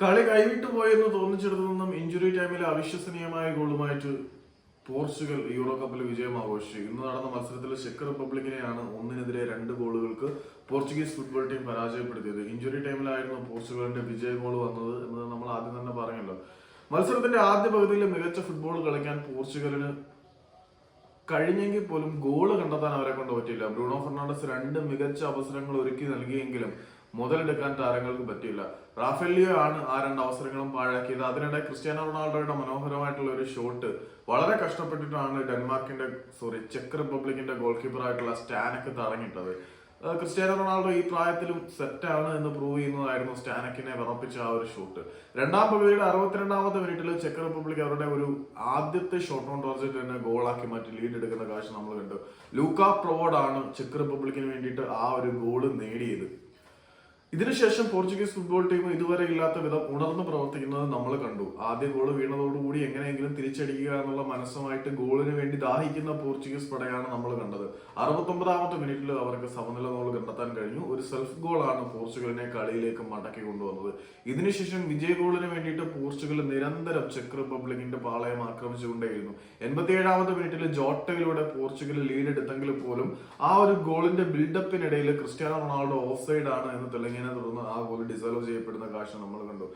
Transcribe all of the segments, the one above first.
കളി കൈവിട്ടു പോയെന്ന് തോന്നിച്ചിടത്തു ഇഞ്ചുറി ടൈമിൽ അവിശ്വസനീയമായ ഗോളുമായിട്ട് പോർച്ചുഗൽ യൂറോ കപ്പിൽ വിജയം ആഘോഷിച്ചു. ഇന്ന് നടന്ന മത്സരത്തിൽ ചെക്ക് റിപ്പബ്ലിക്കിനെയാണ് ഒന്നിനെതിരെ രണ്ട് ഗോളുകൾക്ക് പോർച്ചുഗീസ് ഫുട്ബോൾ ടീം പരാജയപ്പെടുത്തിയത്. ഇഞ്ചുറി ടൈമിലായിരുന്നു പോർച്ചുഗലിന്റെ വിജയ ഗോൾ വന്നത് എന്ന് നമ്മൾ ആദ്യം തന്നെ പറഞ്ഞല്ലോ. മത്സരത്തിന്റെ ആദ്യ പകുതിയിൽ മികച്ച ഫുട്ബോൾ കളിക്കാൻ പോർച്ചുഗലിന് കഴിഞ്ഞെങ്കിൽ പോലും ഗോൾ കണ്ടെത്താൻ അവരെ കൊണ്ട് പറ്റിയില്ല. ബ്രൂണോ ഫെർണാണ്ടസ് രണ്ട് മികച്ച അവസരങ്ങൾ ഒരുക്കി നൽകിയെങ്കിലും മുതലെടുക്കാൻ താരങ്ങൾക്ക് പറ്റിയില്ല റാഫേലിയോ ആണ് ആ രണ്ട് അവസരങ്ങളും പാഴാക്കിയത്. അതിനിടെ ക്രിസ്ത്യാനോ റൊണാൾഡോയുടെ മനോഹരമായിട്ടുള്ള ഒരു ഷോട്ട് വളരെ കഷ്ടപ്പെട്ടിട്ടാണ് ഡെൻമാർക്കിന്റെ സോറി ചെക്ക് റിപ്പബ്ലിക്കിന്റെ ഗോൾ കീപ്പർ ആയിട്ടുള്ള സ്റ്റാനക്ക് തടഞ്ഞിട്ടത്. ക്രിസ്ത്യാനോ റൊണാൾഡോ ഈ പ്രായത്തിലും സെറ്റാണ് എന്ന് പ്രൂവ് ചെയ്യുന്നതായിരുന്നു സ്റ്റാനക്കിനെ വിറപ്പിച്ച ആ ഒരു ഷോട്ട് രണ്ടാം പകുതിയുടെ അറുപത്തിരണ്ടാമത്തെ മിനിറ്റിൽ ചെക്ക് റിപ്പബ്ലിക് അവരുടെ ഒരു ആദ്യത്തെ ഷോട്ട് ഓൺ ടാർജറ്റ് തന്നെ ഗോളാക്കി മാറ്റി ലീഡ് എടുക്കുന്ന കാഴ്ച നമ്മൾ കണ്ടു. ലൂക്ക പ്രോഡ് ആണ് ചെക്ക് റിപ്പബ്ലിക്കിന് വേണ്ടിയിട്ട് ആ ഒരു ഗോൾ നേടിയത്. ഇതിനുശേഷം പോർച്ചുഗീസ് ഫുട്ബോൾ ടീം ഇതുവരെ ഇല്ലാത്ത വിധം ഉണർന്ന് പ്രവർത്തിക്കുന്നത് നമ്മൾ കണ്ടു. ആദ്യ ഗോൾ വീണതോടുകൂടി എങ്ങനെയെങ്കിലും തിരിച്ചടിക്കുക എന്നുള്ള മനസ്സുമായിട്ട് ഗോളിന് വേണ്ടി ദാഹിക്കുന്ന പോർച്ചുഗീസ് പടയാണ് നമ്മൾ കണ്ടത്. അറുപത്തൊമ്പതാമത്തെ മിനിറ്റിൽ അവർക്ക് സമനില ഗോൾ കണ്ടെത്താൻ കഴിഞ്ഞു. ഒരു സെൽഫ് ഗോളാണ് പോർച്ചുഗലിനെ കളിയിലേക്ക് മടക്കി കൊണ്ടുവന്നത്. ഇതിനുശേഷം വിജയ ഗോളിന് വേണ്ടിയിട്ട് പോർച്ചുഗൽ നിരന്തരം ചെക്ക് റിപ്പബ്ലിക്കിന്റെ പാളയം ആക്രമിച്ചുകൊണ്ടേയിരുന്നു. എൺപത്തിയേഴാമത്തെ മിനിറ്റിൽ ജോട്ടയിലൂടെ പോർച്ചുഗൽ ലീഡ് എടുത്തെങ്കിൽ പോലും ആ ഒരു ഗോളിന്റെ ബിൽഡപ്പിനിടയിൽ ക്രിസ്ത്യാനോ റൊണാൾഡോ ഓഫ് സൈഡ് ആണ് എന്ന് തെളിഞ്ഞതിനെ തുടർന്ന് ആ ഗോൾ ഡിസോൾവ് ചെയ്യപ്പെടുന്ന കാഴ്ച നമ്മൾ കണ്ടു.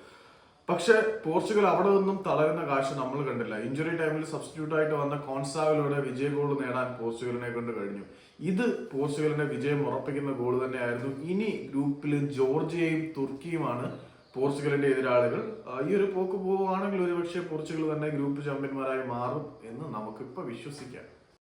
പക്ഷെ പോർച്ചുഗൽ അവിടെ നിന്നും തളരുന്ന കാഴ്ച നമ്മൾ കണ്ടില്ല. ഇഞ്ചുറി ടൈമിൽ സബ്സ്റ്റിറ്റ്യൂട്ട് ആയിട്ട് വന്ന കോൺസാവിലൂടെ വിജയ ഗോൾ നേടാൻ പോർച്ചുഗലിനെ കൊണ്ട് കഴിഞ്ഞു. ഇത് പോർച്ചുഗലിന്റെ വിജയം ഉറപ്പിക്കുന്ന ഗോൾ തന്നെയായിരുന്നു. ഇനി ഗ്രൂപ്പിൽ ജോർജിയയും തുർക്കിയുമാണ് പോർച്ചുഗലിന്റെ എതിരാളികൾ. ഈ ഒരു പോക്ക് പോവുകയാണെങ്കിൽ ഒരുപക്ഷെ പോർച്ചുഗൽ തന്നെ ഗ്രൂപ്പ് ചാമ്പ്യന്മാരായി മാറും എന്ന് നമുക്കിപ്പോൾ വിശ്വസിക്കാം.